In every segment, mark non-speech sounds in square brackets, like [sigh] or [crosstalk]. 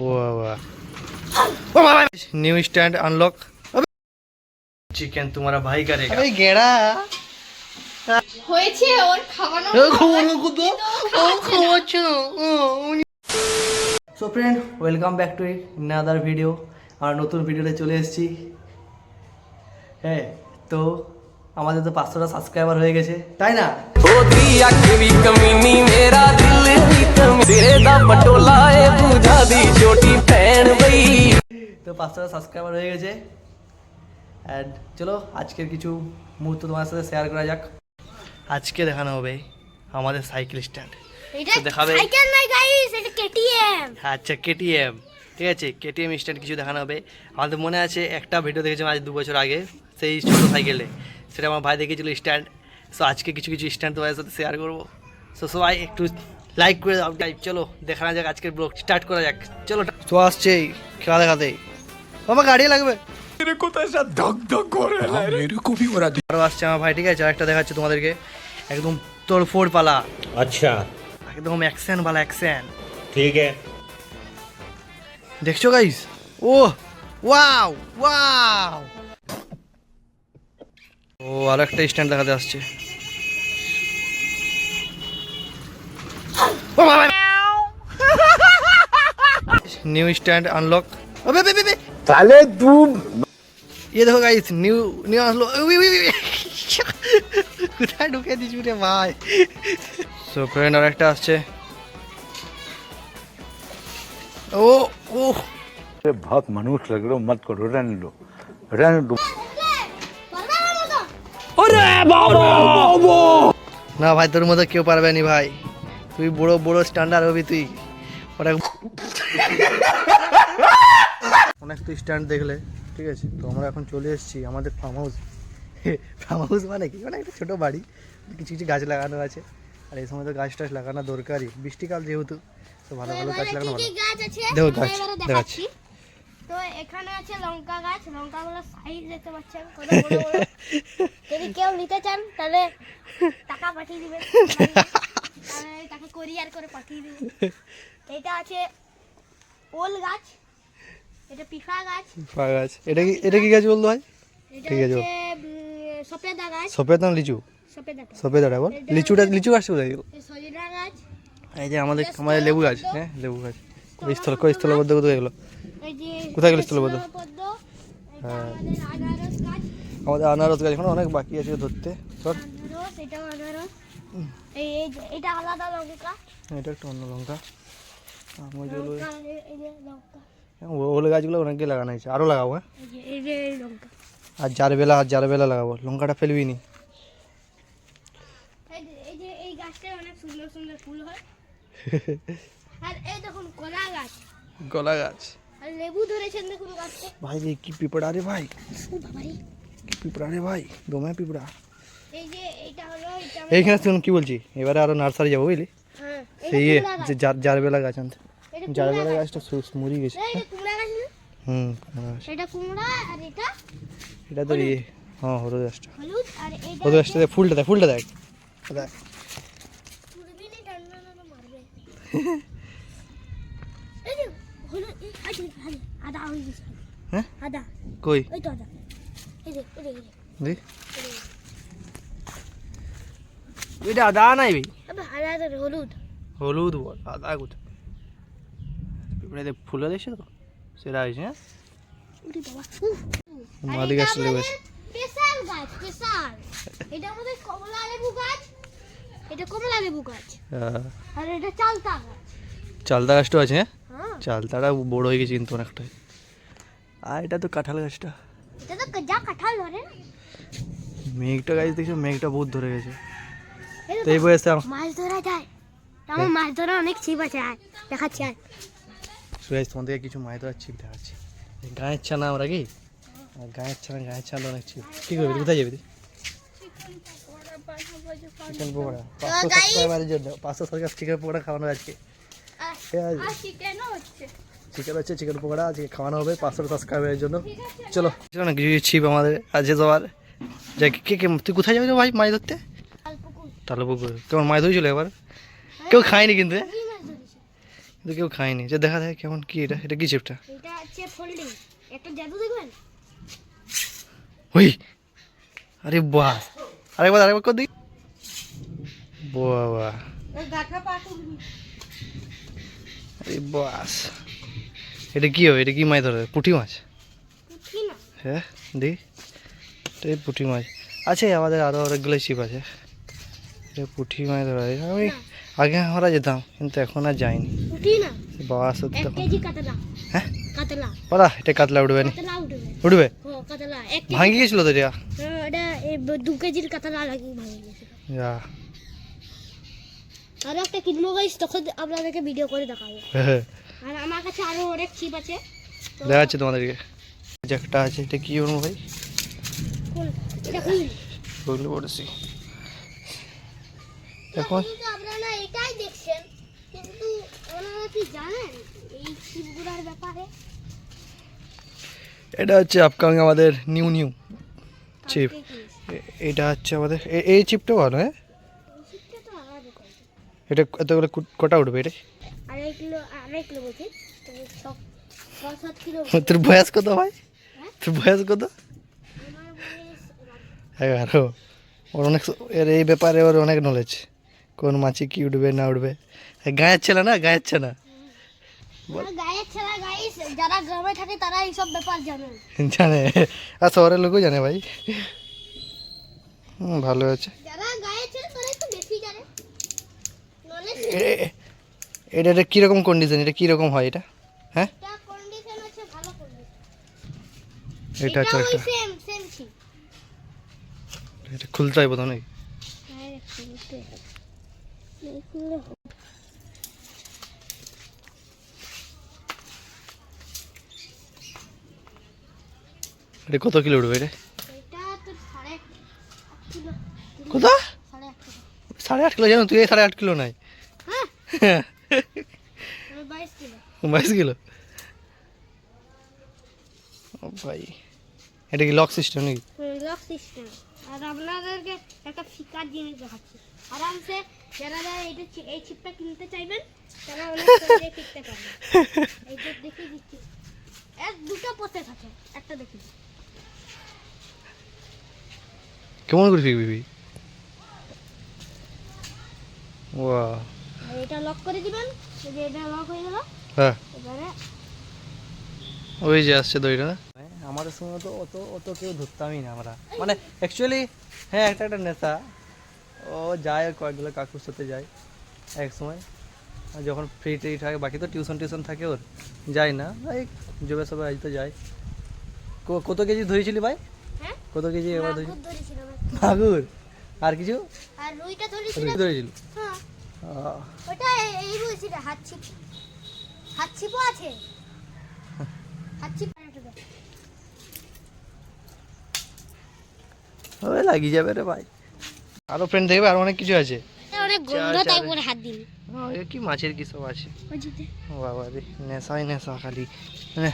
বাবা। New stand unlock chicken তোমারা ভাই কারে আরে গেড়া। হয়েছে ওর খাওয়ানো so friend welcome back to other video আর নতুন ভিডিওতে চলে এসেছি। হ্যাঁ তো আমাদের তো পাঁচশোটা সাবস্ক্রাইবার হয়ে গেছে তাই না? ও দিয়া কেবি गुलाबी चोटी पहन गई তো পাঁচটা সাবস্ক্রাইবার হয়ে গেছে। অ্যান্ড চলো আজকের কিছু মুহূর্ত তোমার সাথে শেয়ার করা যাক। আজকে দেখানো হবে আমাদের সাইকেল স্ট্যান্ড দেখাবে আচ্ছা কেটিএম ঠিক আছে কেটিএম স্ট্যান্ড কিছু দেখানো হবে। আমাদের মনে আছে একটা ভিডিও দেখেছিলাম আজ দু বছর আগে সেই ছোটো সাইকেলে সেটা আমার ভাই দেখেছিল স্ট্যান্ড সো আজকে কিছু কিছু স্ট্যান্ড তোমার সাথে শেয়ার করব। সো সবাই একটু লাইক করে দাও টাইপ চলো দেখা যাক আজকের ব্লগ। স্টার্ট করা যাক। চলো তো আসছে খেলা দেখাতে। আমার গাড়ি লাগবে। হ্যাঁ, আরও আসছে আমার ভাই ঠিক আছে? আরেকটা দেখাচ্ছি দেখাচ্ছে তোমাদেরকে। একদম তোর ফোর পালা। আচ্ছা। একদম অ্যাকশন বালা অ্যাকশন ঠিক আছে। দেখছ guys oh wow wow oh আরেকটা স্ট্যান্ড দেখাতে আসছে। নিউ স্ট্যান্ড আনলক अबे बे बे बे साले तू ये देखो गाइस न्यू न्यू আসলো উই, উই, উই, উই। কোথায় ঢুকে দিচ্ছি রে ভাই সো ফ্রেন্ড আর একটা আসছে ও ও बहुत मनुष्य लग रहे हो मत करो रहने लो रहने दो না ভাই তোর মতো কেউ পারবে নি ভাই তুই বড় বড় স্ট্যান্ডার্ড হবি তুই। অনেক অনেক তুই স্ট্যান্ড দেখলে ঠিক আছে? তো আমরা এখন চলে এসেছি আমাদের ফার্ম হাউস ফার্ম হাউস মানে কি? মানে একটা ছোটো বাড়ি কিছু কিছু গাছ লাগানো আছে। আর এই সময় তো গাছ টাছ লাগানো দরকারই। বৃষ্টিকাল যেহেতু তো ভালো ভালো গাছ লাগানো ভালো। দেখো গাছ, দেখাচ্ছি। তো এখানে আছে লঙ্কা গাছ। লঙ্কাগুলো সাইজ দেখতে পাচ্ছেন কত বড় বড়। [laughs] যদি কেউ নিতে চান তাহলে টাকা পাঠিয়ে দিবেন। [laughs] তাকে কোরিয়ার করে পাঠিয়ে দিবেন এটা আছে ওল গাছ এটা পিফা গাছ। পা গাছ। এটা কি এটা কি গাছ বলতো ভাই? ঠিক আছে। সফেদা গাছ। সফেদ লিচু? সফেদা সফেদাটা বল? লিচুটা লিচু গাছ কোথায় গাছ। এই যে আমাদের আমাদের লেবু গাছ হ্যাঁ লেবু গাছ। স্থল কই স্থলবদ্ধ কোথায় গেলো? কোথায় গেল স্থলবদ্ধ? হ্যাঁ। আমাদের আনারস গাছ। এখন অনেক বাকি আছে ধরতে। সর এটা আলাদা লঙ্কা। এটা একটা অন্য লঙ্কা। আমার যেগুলো লঙ্কা এই- এই যে লঙ্কা। ওগুলো গাছগুলো অনেকই লাগানো হয়েছে। আরও লাগাবো হ্যাঁ? আর যার বেলা আর যার বেলা লাগাবো। লঙ্কাটা ফেলবি নি। এই যে এই যে এই গাছটায় অনেক সুন্দর সুন্দর ফুল হয়। [laughs] আর এই দেখুন কলা গাছ। গলা গাছ। লেবু ধরেছেন দেখুন গাছটা ভাই রে কি পিঁপড়া রে ভাই? ও বাবারে। কি পিঁপড়া রে ভাই? দমে পিঁপড়া। এইখানে শুন কি বলছি? এবারে আরও নার্সারি যাব বুঝলি? হ্যাঁ সেই ইয়ে যে যার যার বেলা গাছ আনতে। এটা যার বেলা গাছটা মরি গেছে? হুম এটা কুমড়া আর এটা এটা তো ইয়ে। হ্যাঁ হলুদ গাছটা। হলুদ গাছটা দেখ, ফুলটা দেখ ফুলটা দেখ। দেখ। [laughs] হয়ে কই? দেখ। এটা আদা নাই ভাই? হলুদ। হলুদ বল আদা কোথায় পিঁপড়াতে ফুল দেখছ তো? সেটা হয়েছে হ্যাঁ। মালি এটা গাছ লেবু স্পেশাল গাছ স্পেশাল এটা আমাদের কমলা লেবু গাছ। এটা কমলা লেবু গাছ। হ্যাঁ। আর এটা চালতা গাছ। চালতা গাছটা আছে হ্যাঁ? হ্যাঁ। চালতাটা বড় হয়ে গেছে কিন্তু অনেকটাই। আর এটা তো কাঁঠাল গাছটা। এটা তো যা কাঁঠাল ধরে না। মেঘটা গাছ দেখছ মেঘটা বহুত ধরে গেছে। তো এই বয়সে আম- মাছ ধরা যায়। আমার মাছ ধরা অনেক ছিপ আছে আয় দেখাচ্ছি আয়। সুরেশ তোমার কিছু মাছ ধরার ছিপ দেখাচ্ছি। গায়ের ছানা আমরা কি? আর গায়ের ছানা গায়ের ছানা অনেক ছিপ। কি করবি? কোথায় যাবি তুই? চিকেন পকোড়া। পাঁচশো সাবস্ক্রাইবারের জন্য। পাঁচশো সাবস্ক্রাইব চিকেন পকোড়া খাওয়ানো আজকে। ঠিক আছে? চিকেন হচ্ছে। চিকেন পকোড়া আজকে খাওয়ানো হবে পাঁচশো সাবস্ক্রাইবারের জন্য। চলো। চলো না কিছু কিছু ছিপ আমাদের আছে সবার যাই কে কে তুই কোথায় যাবি ভাই মাছ ধরতে? তাহলে পুকুর কেমন মাছ ধরেছিল এবার? কেউ খায়নি কিন্তু হ্যাঁ? কিন্তু কেউ খায়নি। যে দেখা যায় কেমন কি এটা এটা কি চিপটা ওই! আরে বাস আরেকবার আরেকবার কর দিই বাবা। আরে বাস! এটা কি হবে? এটা কি মাছ ধরে? পুঁটি মাছ? হ্যাঁ দি এই পুঁটি মাছ। আছে আমাদের আরও অনেকগুলো ছিপ আছে। পুঁটি মাছ ধরা হয়। আমি আগে আমরা যেতাম কিন্তু এখন আর যাইনি। বাবা সত্যি তখন। হ্যাঁ? কাতলা। ওরা এটা কাতলা উঠবে না। উঠবে। ভাঙি গেছিল তো এটা? হ্যাঁ, এটা দু কেজির কাতলা লাগি গেছে যা। আর একটা কিনবো গাইস তখন আপনাদেরকে ভিডিও করে দেখাবো। হ্যাঁ। আর আমার কাছে আরও অনেক ছিপ আছে। তো দেখাচ্ছি তোমাদেরকে। একটা আছে এটা কি করব ভাই? এটা বগলে পড়েছি। এখন আপনারা এটাই দেখছেন কিন্তু আপনারা কি জানেন এই ছিপগুলোর ব্যাপারে? এটা হচ্ছে আপকামিং আমাদের নিউ নিউ চিপ এটা হচ্ছে আমাদের এই চিপটা ভালো হ্যাঁ? এটা এতগুলো কটা উঠবে এটা? আড়াই কিলো আড়াই কিলো বলছি। [laughs] তোর বয়স কত ভাই? তোর বয়স কত? এগারো ওর অনেক এর এই ব্যাপারে ওর অনেক নলেজ কোন মাছি কি উঠবে না উঠবে? গায়ের ছেলে না? গায়ের ছেলে। যারা গ্রামে থাকে তারা এইসব ব্যাপার জানে। জানে। আর শহরের লোকও জানে ভাই। হুম, ভালো আছে। এটা এটা কীরকম কন্ডিশন এটা কীরকম হয় এটা? হ্যাঁ? এটা হচ্ছে একটা এটা খুলতে হয় প্রথম নাকি? এটা কত কিলো উঠবে কিলো। কত? সাড়ে আট কিলো। জানো তুই সাড়ে আট কিলো নাই। হ্যাঁ। [laughs] বাইশ কিলো। ও ভাই। এটা কি লক সিস্টেম নাকি? লক সিস্টেম আর আপনাদেরকে একটা ফিকার জিনিস দেখাচ্ছি। আরামসে যারা যারা এটা এই চিপটা কিনতে চাইবেন তারা অনেক [laughs] সহজে কিনতে পারবেন। এই যে দেখিয়ে দিচ্ছি। এক দুটো প্রসেস আছে একটা দেখি। কেমন করে ফিকবি ওয়া এটা লক করে দিবেন যে এটা লক হয়ে গেল। হ্যাঁ। এবারে ওই যে আসছে দইটা না? আমাদের সময় তো অত অত কেউ ধরতামই না আমরা। মানে অ্যাকচুয়ালি হ্যাঁ একটা একটা নেশা ও যায় কয়েকগুলো কাকুর সাথে যায় এক সময়। আর যখন ফ্রি ট্রি থাকে বাকি তো টিউশন টিউশন থাকে ওর যায় না। এই যবে সবাই আজ তো যায়। কত কেজি ধরেছিলি ভাই? হ্যাঁ? কত কেজি এবার ধরেছিলি? মাগুর আর কিছু? আর রুইটা ধরেছিলাম। ধরেছিল? হ্যাঁ। ওটা এই- এই বলছি রে হাত ছিপ। হাত আছে। হাত ছিপ ওই লাগিয়ে যাবে রে ভাই। আরও ফ্রেন্ড দেখবে আরও অনেক কিছু আছে। অনেক গন্ধ, তাই করে হাত দিন ও, কি মাছের কি সব আছে? ও বাবা রে নেশাই নেশা খালি। মানে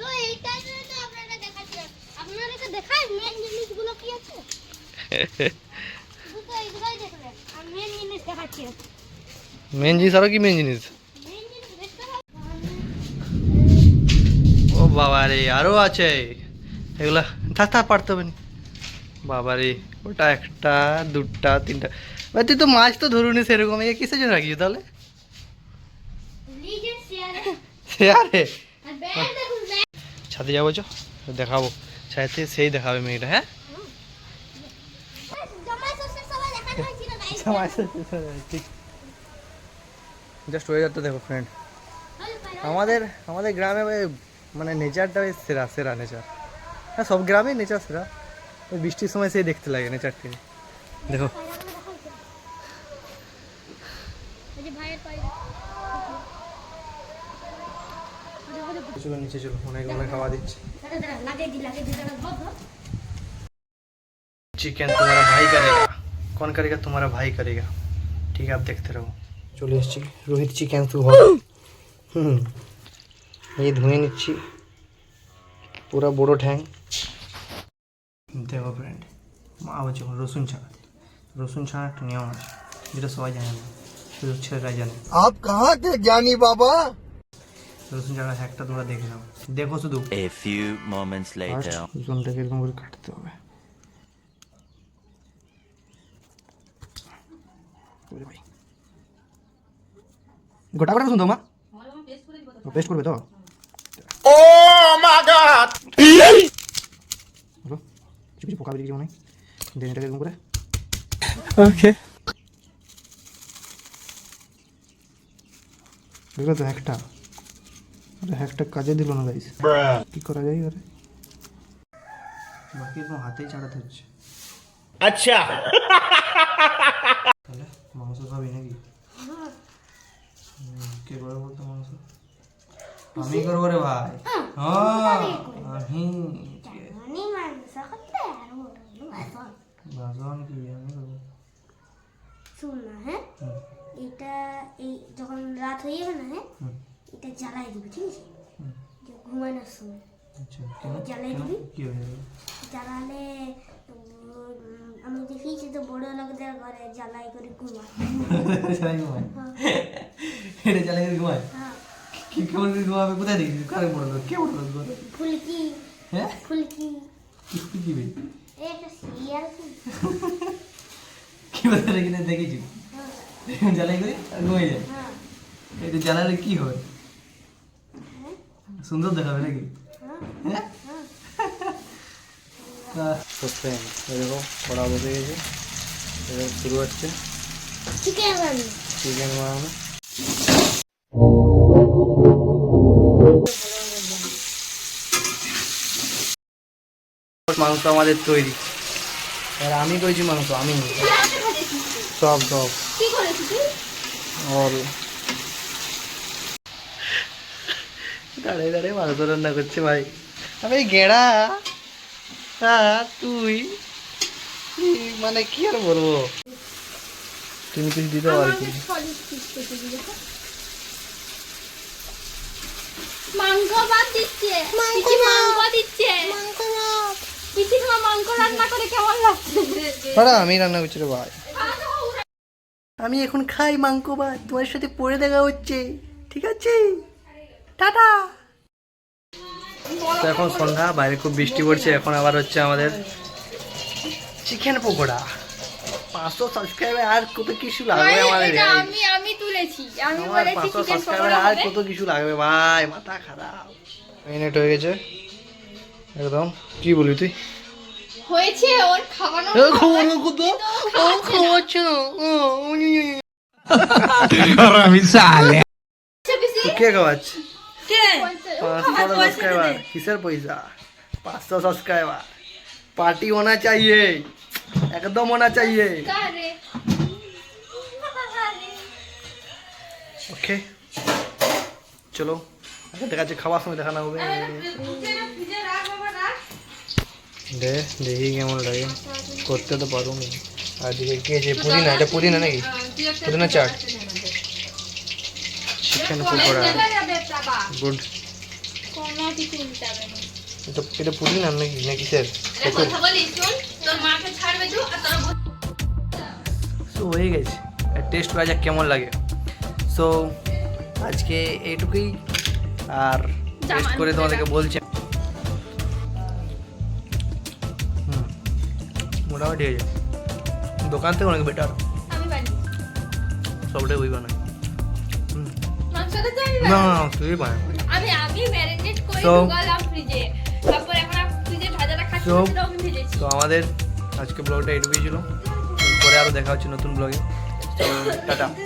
তো এইটাই তো আপনারা দেখাচ্ছেন আপনাদেরকে দেখাই মেন জিনিসগুলো কি আছে? তো এইগুলোই দেখলেন আর মেন জিনিস দেখাচ্ছি। মেন জিনিস আরও কি মেন জিনিস? মেন ও বাবা রে আরও আছে। এগুলা থাক থাক পারতে হবে না। বাবা রে ওটা একটা দুটা তিনটা। ভাই তুই তো মাছ তো ধরুনি সেরকম এ কিসের জন্য রাখিস তাহলে? আরে ছাদে যাব চো দেখাবো। ছাদে সেই দেখাবে মেয়েটা হ্যাঁ? জাস্ট ওয়েদারটা দেখো ফ্রেন্ড আমাদের আমাদের গ্রামে মানে নেচারটা সেরা সেরা নেচার হ্যাঁ সব গ্রামেই নেচার সেরা বৃষ্টির সময় সেই দেখতে লাগে নেচারকে দেখো এই যে ভাইয়ের পায়ে চলো নিচে চলো অনেক অনেক খাওয়া দিচ্ছে লাগে দি লাগে দি দাঁড়া ধর ধর चिकन तुम्हारा भाई करेगा कौन करेगा तुम्हारा भाई करेगा ठीक है आप देखते रहो চলে এসেছি রোহিত চিকেন শুভ হুম এই ধুয়ে নিচ্ছি পুরো বড় ঠ্যাং নিতে হবে ব্র্যান্ড আবার যখন রসুন ছাড়াতে রসুন ছাড়া একটা নিয়ম আছে যেটা সবাই জানে না শুধু ছেলেরাই জানে। আপ কাহা কে জ্ঞানী বাবা? রসুন ছাড়া একটা তোমরা দেখে নাও। দেখো শুধু। এ ফিউ মোমেন্টস লেটার রসুনটাকে এরকম করে কাটতে হবে। গোটা গোটা রসুন তো মা। পেস্ট করবে তো। কিছু পোকা বেরিয়ে মনে হয়। দেন এটাকে এরকম করে। ওকে। দেখলে তো হ্যাকটা হ্যাকটা কাজে দিল না গাইস কি করা যায় এবারে? বাকি একদম হাতেই চাড়াতে হচ্ছে। আচ্ছা। তাহলে মাংস খাবি নাকি? কে করে বলতো মাংস? আমি করব রে ভাই। হ্যাঁ আমি জানি মাংস করতে আর ওটা ভাষণ বাসন কি আমি করব শুন না হ্যাঁ এটা এই যখন রাত হয়ে যাবে না হ্যাঁ? এটা জ্বালাই দিবি ঠিক আছে? ঘুমানোর সময়। আচ্ছা জ্বালাই দিবি? হয়ে জ্বালালে আমি দেখিয়েছি তো বড় লোকদের ঘরে জ্বালাই করে ঘুমায়। [laughs] চালাই এটা চালাই করে ঘুমায়? হ্যাঁ। কি কেমন ঘুমাবে? কোথায় দেখি? কারে পড়ল কে পড়ল ঘরে ফুলকি। হ্যাঁ? ফুলকি। কি কি এই একটা সিরিয়াল [laughs] কি বলতে রেখে দেখেছি। জ্বালাই করে আর ঘুমিয়ে যায়। হ্যাঁ। এটা জ্বালালে কি হবে সুন্দর দেখাবে নাকি? হ্যাঁ। হ্যাঁ? বসে গেছে। শুরু হচ্ছে। চিকেন রান্না চিকেন বানানো। মাংস আমাদের তৈরি। আর আমি করেছি মাংস আমি আর দাঁড়িয়ে দাঁড়িয়ে মাংস রান্না করছে ভাই। আমি গেড়া হ্যাঁ তুই? মানে কি আর বলব? তুমি কিছু দিতে পারি কি। দিবি মাংস ভাত দিচ্ছে। পিসি মাংস দিচ্ছে। পিসি তোমার মাংস রান্না করে কেমন লাগছে? আমি রান্না করছি রে ভাই। আমি এখন খাই মাংস ভাত তোমার সাথে পরে দেখা হচ্ছে ঠিক আছে? টাটা! তো এখন সন্ধ্যা বাইরে খুব বৃষ্টি পড়ছে এখন আবার হচ্ছে আমাদের চিকেন পকোড়া। পাঁচশো সাবস্ক্রাইবার আর কত কিছু লাগবে আমাদের? ভাই। আমি আমি তুলেছি। আমি বলেছি পাঁচশো সাবস্ক্রাইবার আর কত কিছু লাগবে? ভাই মাথা খারাপ। মিনিট হয়ে গেছে। একদম কি বলবি তুই? হয়েছে ওর খাওয়ানো এ, খাওয়ানো কত ও খাওয়াচ্ছে না ও, ও, নি, নি, নি। পিসি তো কে খাওয়াচ্ছে কে পাঁচশো সাবস্ক্রাইবার কিসের পয়সা পাঁচশো সাবস্ক্রাইবার पार्टी होना चाहिए एकदम होना चाहिए কারে ওকে চলো আগে দেখা যাচ্ছে খাওয়ার সময় দেখানো হবে দে দেখি কেমন লাগে। করতে তো পারব না। আর দিকে কে যে পুদিনা এটা পুদিনা নাকি? পুদিনা চাট। চিকেন পকোড়া। গুড। এটা এটা পুদিনা নাকি নাকি স্যার? কথা বলি শোন তোর মাকে ছাড়বে তো আর তোর সো হয়ে গেছে টেস্ট করা যাক কেমন লাগে। সো আজকে এইটুকুই। আর টেস্ট করে তোমাদেরকে বলছি। মোটামুটি হয়ে যায় দোকান থেকে অনেক বেটার সবটাই ওই বানাই তো না না তুই বানায় আমি আমি ম্যারিনেট করে So- ফ্রিজে তারপর এখন ফ্রিজে ভাজাটা খাচ্ছি সেটাও ভেজেছি। তো আমাদের আজকে ব্লগটা এটুকুই ছিল। পরে আরও দেখা হচ্ছে নতুন ব্লগে টাটা। [laughs]